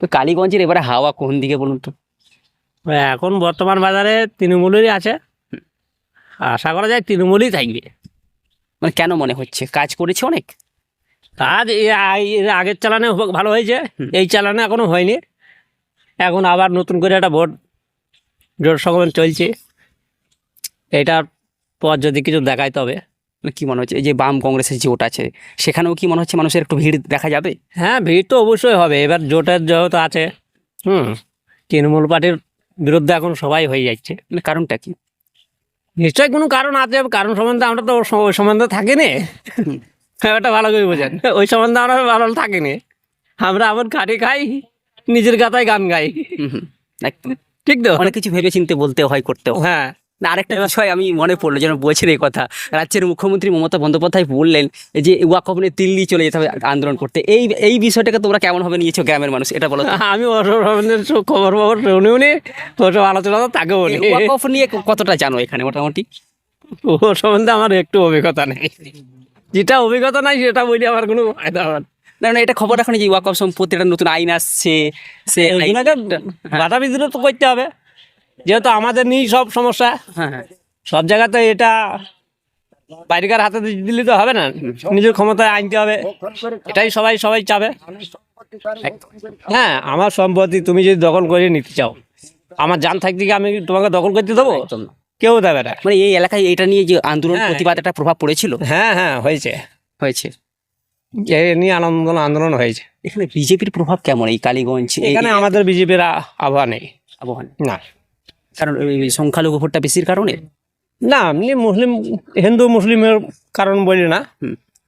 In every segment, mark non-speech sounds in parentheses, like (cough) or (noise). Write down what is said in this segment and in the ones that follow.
তো কালীগঞ্জের এবারে হাওয়া কোন দিকে বলুন তো? এখন বর্তমান বাজারে তৃণমূলেরই আছে। আশা করা যায় তৃণমূলই থাকবে। মানে কেন মনে হচ্ছে? কাজ করেছে অনেক? কাজ এর আগের চালানে ভালো হয়েছে। এই চালানে এখনও হয়নি। এখন আবার নতুন করে একটা ভোট জোট সংগঠন চলছে। এটার পর যদি কিছু দেখায় তবে। কি মনে হচ্ছে এই যে বাম কংগ্রেসের জোট আছে সেখানেও কি মনে হচ্ছে মানুষের একটু ভিড় দেখা যাবে? হ্যাঁ ভিড় তো অবশ্যই হবে। এবার জোটের যেহেতু আছে হুম তৃণমূল পার্টির বিরুদ্ধে এখন সবাই হয়ে যাচ্ছে। মানে কারণটা কি? নিশ্চয়ই কোনো কারণ আছে কারণ সম্বন্ধে আমরা তো ওই সম্বন্ধে থাকিনি। হ্যাঁ ওটা ভালো করে বোঝেন। ওই সম্বন্ধে আমরা ভালো থাকিনি। আমরা এমন খাটি খাই নিজের গাতায় গান গাই। ঠিক তো? অনেক কিছু ভেবে চিনতে বলতে হয় করতেও হয়। না, আরেকটা বিষয় আমি মনে পড়ল যেন বলছেন এই কথা। রাজ্যের মুখ্যমন্ত্রী মমতা বন্দ্যোপাধ্যায় বললেন যে ওয়াকফ নিয়ে দিল্লি চলে যেতে হবে আন্দোলন করতে। এই এই বিষয়টাকে তোমরা কেমন ভাবে নিয়েছো গ্রামের মানুষ এটা বলো। (laughs) আমি খবর খবর শুনি উনি ওসব আলোচনা তাকে বলি ওয়াকফ নিয়ে কতটা জানো এখানে মোটামুটি? ও সম্বন্ধে আমার একটু অভিজ্ঞতা নেই। যেটা অভিজ্ঞতা নাই সেটা বলি আমার কোনো ফায়দা হবে না। না এটা খবর এখন যে ওয়াকফ সম্পত্তি একটা নতুন আইন আসছে সে বাধা বিধি তো করতে হবে। যেহেতু আমাদের নেই সব সমস্যা হ্যাঁ হ্যাঁ। সব জায়গাতে এটা বাইরেকার হাতে দিলে তো হবে না নিজের ক্ষমতায় আনতে হবে। এটাই সবাই সবাই চাবে। হ্যাঁ আমার সম্পত্তি তুমি যদি দখল করে নিতে চাও আমার জান থাকতে কি আমি তোমাকে দখল করতে দেবো? কেউ দেবে না। মানে এই এলাকায় এটা নিয়ে যে আন্দোলন হ্যাঁ। প্রতিবাদ একটা প্রভাব পড়েছিল? হ্যাঁ হ্যাঁ হয়েছে। হয়েছে। এ নিয়ে আন্দোলন আন্দোলন হয়েছে। এখানে বিজেপির প্রভাব কেমন এই কালীগঞ্জ? এখানে আমাদের বিজেপির আবহাওয়া নেই। আবহাওয়া না। কারণ ওই সংখ্যালঘু ভোটটা বেশির কারণে? না এমনি মুসলিম হিন্দু মুসলিমের কারণ বলি না।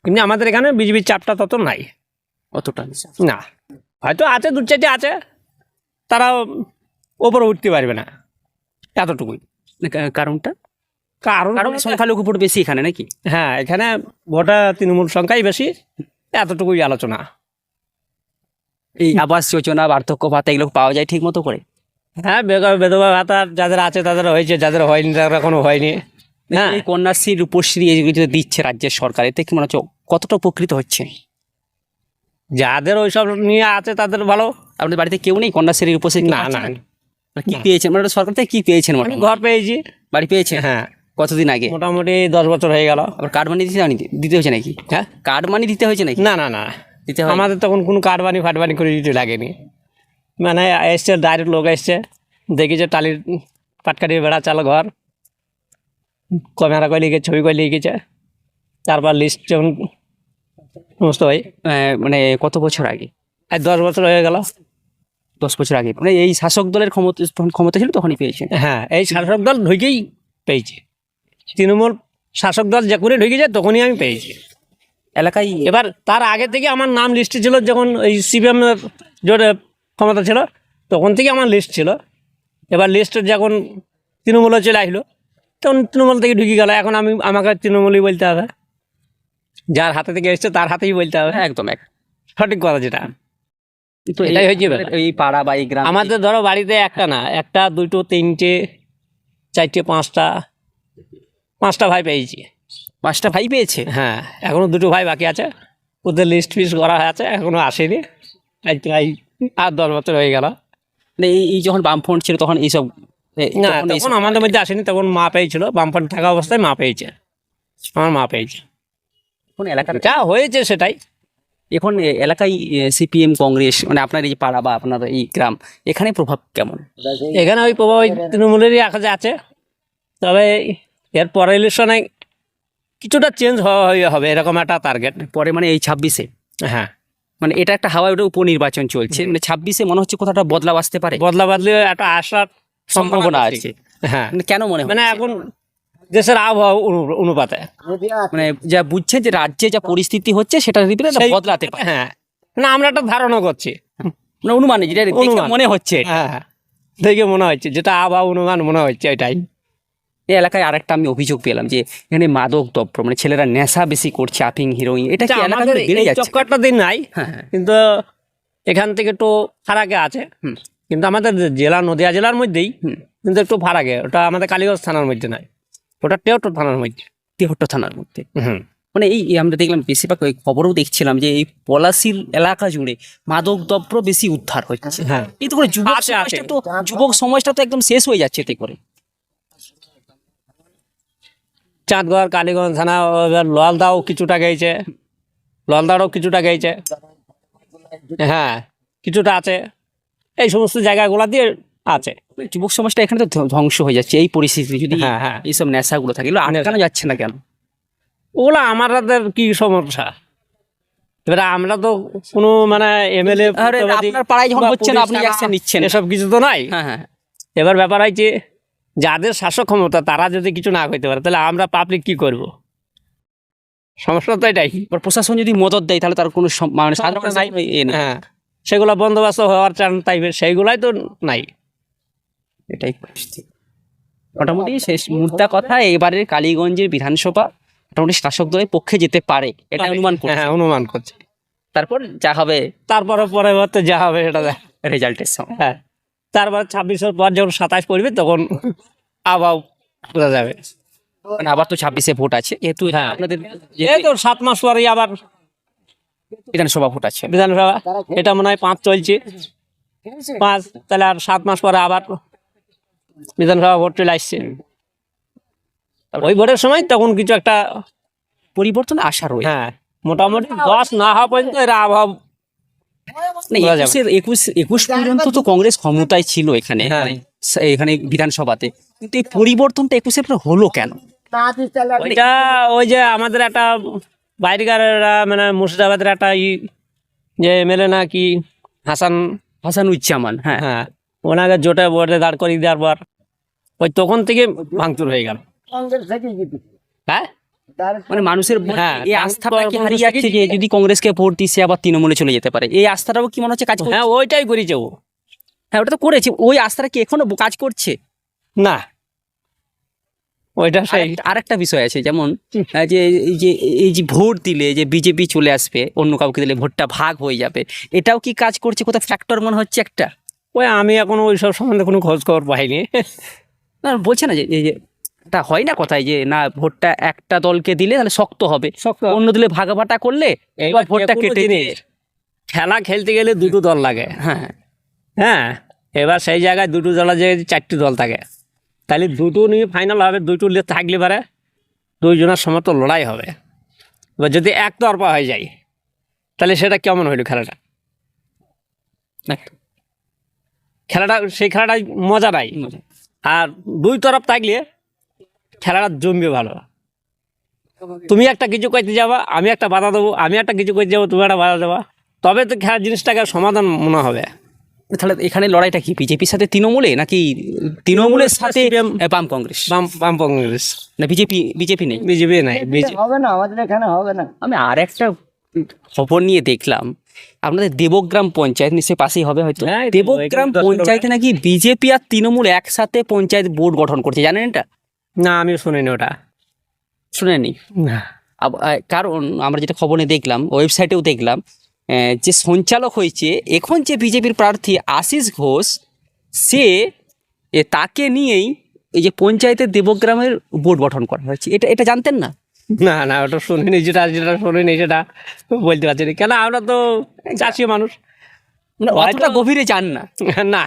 এমনি আমাদের এখানে বিজেপির চাপটা তত নাই। অতটা না। হয়তো আছে দু চারটে আছে। তারা ওপরে উঠতে পারবে না এতটুকুই। কারণটা? কারণ কারণ সংখ্যালঘু ভোট বেশি এখানে নাকি? হ্যাঁ এখানে ভোটা তৃণমূল সংখ্যাই বেশি এতটুকুই আলোচনা। এই আবাস যোজনা বার্ধক্য ভাতা এগুলো পাওয়া যায় ঠিক মতো করে? হ্যাঁ বেগা বেধবা ভাতা যাদের আছে তাদের হয়েছে যাদের হয়নি তাদের এখনও হয়নি। হ্যাঁ। এই কন্যাশ্রী রূপশ্রী এগুলো যে দিচ্ছে রাজ্যের সরকার এতে কি মনে হচ্ছে কতটা উপকৃত হচ্ছে? যাদের ওইসব নিয়ে আছে তাদের ভালো। আপনাদের বাড়িতে কেউ নেই কন্যাশ্রী রূপশ্রী না না মানে কি পেয়েছেন? মানে সরকার থেকে কি পেয়েছেন মোটামুটি? ঘর পেয়েছি। বাড়ি পেয়েছেন? হ্যাঁ। কতদিন আগে? মোটামুটি দশ বছর হয়ে গেল। আবার কার্ড মানি দিতে দিতে হয়েছে নাকি? হ্যাঁ। কার্ড মানি দিতে হয়েছে নাকি? না না না। দিতে আমাদের তখন কোনো কাটবানি ফাটবানি করে দিতে লাগেনি। মানে এসছে ডাইরেক্ট লোক এসছে। দেখেছে টালির পাটকাটি বেড়া চাল ঘর। ক্যামেরা করে লিখেছে ছবি করে লিখেছে। তারপর লিস্ট যখন সমস্ত হয় মানে কত বছর আগে? আর দশ বছর হয়ে গেল। দশ বছর আগে। মানে এই শাসক দলের ক্ষমতা ক্ষমতা ছিল তখনই পেয়েছেন হ্যাঁ এই শাসক দল ঢুকেই পেয়েছে। তৃণমূল শাসক দল যে যখনই ঢুকেছে তখনই আমি পেয়েছি। এলাকায় এবার তার আগে থেকে আমার নাম লিস্টে ছিল যখন এই সিপিএম জোরে ক্ষমতা ছিল তখন থেকে আমার লিস্ট ছিল। এবার লিস্ট যখন তৃণমূলে চলে আসলো তখন তৃণমূল থেকে ঢুকে গেল। এখন আমি আমাকে তৃণমূলই বলতে হবে। যার হাতে থেকে এসছে তার হাতেই বলতে হবে। একদম এক সঠিক কথা যেটা। তো এটাই হয়েছে। এই পাড়া বা এই গ্রাম আমাদের ধরো বাড়িতে একটা না একটা দুটো তিনটে চারটে পাঁচটা পাঁচটা ভাই পেয়েছি। পাঁচটা ভাই পেয়েছে? হ্যাঁ এখনও দুটো ভাই বাকি আছে। ওদের লিস্ট ফিস্ট করা আছে এখনও আসেনি। প্রায় আর দশ বছর হয়ে গেল। মানে এই যখন বামফ্রন্ট ছিল তখন এইসব না তখন আমাদের মধ্যে আসেনি তখন মা পেয়েছিল। বামফ্রন্ট থাকা অবস্থায় মা পেয়েছে। আমার মা পেয়েছে। এখন এলাকার যা হয়েছে সেটাই। এখন এলাকায় সিপিএম কংগ্রেস মানে আপনার এই পাড়া বা আপনার এই গ্রাম এখানে প্রভাব কেমন? এখানে ওই প্রভাব ওই তৃণমূলেরই আকাশে আছে। তবে এর পরের ইলেকশনে কিছুটা চেঞ্জ হবে এরকম একটা টার্গেট পরে মানে এই ছাব্বিশে? হ্যাঁ। মানে এটা একটা হাওয়া ওটা উপনির্বাচন চলছে। মানে ছাব্বিশে মনে হচ্ছে কোথাও একটা বদলাও আসতে পারে। বদলা বদলি একটা আসার সম্ভাবনা আছে। হ্যাঁ। মানে কেন মনে হয় মানে এখন দেশের আবহাওয়া অনু- অনুপাতে। মানে যা বুঝছে যে রাজ্যে যা পরিস্থিতি হচ্ছে সেটা বদলাতে পারে। হ্যাঁ। না আমরা একটা ধারণা করছি। মানে অনুমানে যেটা মনে হচ্ছে। হ্যাঁ। দেখে মনে হচ্ছে যেটা আবহাওয়া অনুমান মনে হচ্ছে এটাই। এই এলাকায় আরেকটা আমি অভিযোগ পেলাম যে এখানে মাদক দ্রব্য মানে ছেলেরা নেশা বেশি করছে আফিং হিরোইন এটা কি এটা এলাকা বেড়ে যাচ্ছে? চক্করটা দিন নাই হ্যাঁ হ্যাঁ। কিন্তু এখান থেকে একটু ফারাকে আছে। কিন্তু আমাদের জেলা নদিয়া জেলার মধ্যেই কিন্তু একটু ফারাকে ওটা আমাদের কালীগঞ্জ থানার মধ্যে নাই ওটা টেউটো থানার মধ্যে। তেহট্ট থানার মধ্যে? হুম। মানে এই এই আমরা দেখলাম বেশিরভাগ ওই খবরেও দেখছিলাম যে এই পলাশির এলাকা জুড়ে মাদক দ্রব্য বেশি উদ্ধার হচ্ছে। হ্যাঁ। এতে করে যুবক। সমাজটা তো যুবক সমাজটা তো একদম শেষ হয়ে যাচ্ছে এতে করে। চাঁদগড় কালীগঞ্জ থানা ললদাও কিছুটা গেছে ললদারও কিছুটা গেছে হ্যাঁ কিছুটা আছে। এই সমস্ত জায়গাগুলো দিয়ে আছে। যুবক সমাজটা এখানে তো ধ্বংস হয়ে যাচ্ছে। এই পরিস্থিতি যদি হ্যাঁ হ্যাঁ। এইসব নেশাগুলো থাকে এগুলো আটকানো যাচ্ছে না কেন? ওগুলো আমাদের কি সমস্যা? এবারে আমরা তো কোনো মানে এমএলএ আপনার পাড়ায় যখন হচ্ছে না আপনি নিচ্ছেন এসব কিছু তো নাই। হ্যাঁ হ্যাঁ। এবার ব্যাপার হচ্ছে যাদের শাসক ক্ষমতা তারা যদি কিছু না করতে পারে তাহলে আমরা পাবলিক কি করব? সমস্যা তো এটাই। প্রশাসন যদি মদত দেয় তাহলে তার কোনো মানে সাধারণ নাই। মানুষের হ্যাঁ। সেগুলো বন্দোবস্ত হওয়ার চান টাইপের সেইগুলাই তো নাই। এটাই মোটামুটি শেষ মুদ্রা কথা এবারের কালীগঞ্জের বিধানসভা মোটামুটি শাসক দলের পক্ষে যেতে পারে এটা অনুমান করছে। হ্যাঁ অনুমান করছে। তারপর যা হবে তারপরে পরবর্তী যা হবে সেটা রেজাল্টের সময়। হ্যাঁ। তারপর ছাব্বিশের পর যখন সাতাশ পড়বে তখন আবার বোঝা যাবে। মানে আবার তো ছাব্বিশে ভোট আছে যেহেতু হ্যাঁ। আপনাদের এই তো সাত মাস পরেই আবার বিধানসভা ভোট আছে। বিধানসভা। এটা মনে হয় পাঁচ চলছে। পাঁচ তাহলে আর সাত মাস পরে আবার বিধানসভা ভোট চলে আসছে। ওই ভোটের সময় তখন কিছু একটা পরিবর্তন আশা রয়েছে হ্যাঁ মোটামুটি দশ না হওয়া পর্যন্ত এরা আবহাওয়া না, বলা যাবে। একুশের একুশ একুশ পর্যন্ত তো কংগ্রেস ক্ষমতায় ছিল এখানে হ্যাঁ। মানে এখানে বিধানসভাতে। কিন্তু এই পরিবর্তনটা একুশের পরে হলো কেন? ওই যে আমাদের একটা বাইরেকার মানে মুর্শিদাবাদের একটা ই যে এমএলএ না কি হাসান হাসানুজ্জামান হ্যাঁ। হ্যাঁ। ওনাকে জোটে বোর্ডে দাঁড় করিয়ে দেওয়ার পর ওই তখন থেকে ভাঙচুর হয়ে গেল। হ্যাঁ? মানে মানুষের হ্যাঁ, এই কংগ্রেস আস্থাটা কি হারিয়ে যাচ্ছে যে যদি কংগ্রেসকে ভোট দিই সে আবার তৃণমূলে চলে যেতে পারে। এই আস্থাটাও কি মনে হচ্ছে কাজ করছে? হ্যাঁ ওইটাই করেছে ও হ্যাঁ ওটা তো করেছে। ওই আস্থাটা কি এখনও কাজ করছে? না। ওইটা সেই আর একটা বিষয় আছে যেমন যে এই যে এই যে ভোট দিলে যে বিজেপি চলে আসবে অন্য কাউকে দিলে ভোটটা ভাগ হয়ে যাবে এটাও কি কাজ করছে? কোথাও ফ্যাক্টর মনে হচ্ছে একটা? ওই আমি এখন ওই সব সম্বন্ধে কোনো খোঁজ খবর পাইনি। না বলছে না যে এটা হয় না কথায় যে না ভোটটা একটা দলকে দিলে তাহলে শক্ত হবে। অন্য দিলে ভাগাভাটা করলে এবার ভোটটা কেটে খেলা খেলতে গেলে দুটো দল লাগে। হ্যাঁ। হ্যাঁ। এবার সেই জায়গায় দুটো দল যে চারটি দল থাকে তাহলে দুটো নিয়ে ফাইনাল হবে দুটো থাকলে পারে দুইজনের সময় তো লড়াই হবে। এবার যদি এক তরফা হয়ে যায় তাহলে সেটা কেমন হইল খেলাটা? খেলাটা সেই খেলাটাই মজা নাই। আর দুই তরফ থাকলে খেলাটা জমবে ভালো। তুমি একটা কিছু করতে যাবা আমি একটা বাধা দেবো আমি একটা কিছু করতে যাব তুমি একটা বাধা দেবা। তবে তো খেলার জিনিসটাকে সমাধান মনে হবে। তাহলে এখানে লড়াইটা কি? বিজেপির সাথে তৃণমূলে নাকি তৃণমূলের সাথে বাম কংগ্রেস? বাম বাম কংগ্রেস। না বিজেপি বিজেপি নেই। বিজেপি নাই হবে না আমাদের এখানে হবে না। আমি আর একটা খবর নিয়ে দেখলাম আপনাদের দেবগ্রাম পঞ্চায়েত নিশ্চয়ই পাশেই হবে হয়তো। হ্যাঁ, দেবগ্রাম পঞ্চায়েতে নাকি বিজেপি আর তৃণমূল একসাথে পঞ্চায়েত বোর্ড গঠন করছে জানেন এটা? না আমি শুনিনি ওটা। শুনেনি না। কারণ আমরা যেটা খবরে দেখলাম ওয়েবসাইটেও দেখলাম যে সঞ্চালক হয়েছে এখন যে বিজেপির প্রার্থী আশিস ঘোষ সে তাকে নিয়েই এই যে পঞ্চায়েতের দেবগ্রামের বোর্ড গঠন করা হয়েছে। এটা এটা জানতেন না? না না ওটা শুনিনি যেটা যেটা শুনিনি সেটা বলতে পারছি না। কেন আমরা তো চাষি মানুষ। মানে অতটা গভীরে যান না। (laughs) না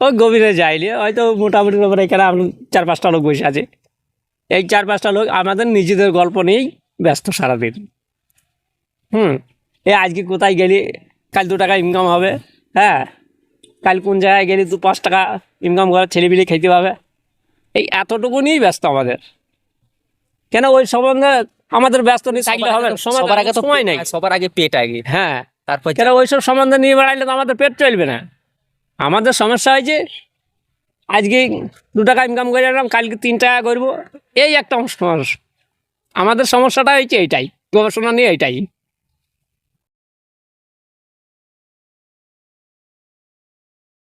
ওই গভীরে যাইনি হয়তো মোটামুটি ব্যাপারে এখানে আমরা চার পাঁচটা লোক বসে আছে। এই চার পাঁচটা লোক আমাদের নিজেদের গল্প নিয়েই ব্যস্ত সারাদিন। হুম এ আজকে কোথায় গেলি? কাল দু টাকা ইনকাম হবে হ্যাঁ? কাল কোন জায়গায় গেলি? দু পাঁচ টাকা ইনকাম করে ছেলেপিলে খেতে পাবে। এই এতটুকু নিয়েই ব্যস্ত আমাদের। কেন ওই সম্বন্ধে আমাদের ব্যস্ত নিয়ে থাকলে হবে সবার আগে তো সময় নেই। সবার আগে পেট আগে। হ্যাঁ তারপর কেন ওইসব সম্বন্ধে নিয়ে বেড়াইলে তো আমাদের পেট চলবে না। আমাদের সমস্যা হয়েছে আজকে দু টাকা ইনকাম করে এলাম, কালকে তিন টাকা করব। এই একটা সমস্যা। আমাদের সমস্যাটা হয়েছে এইটাই গবেষণা নিয়ে এইটাই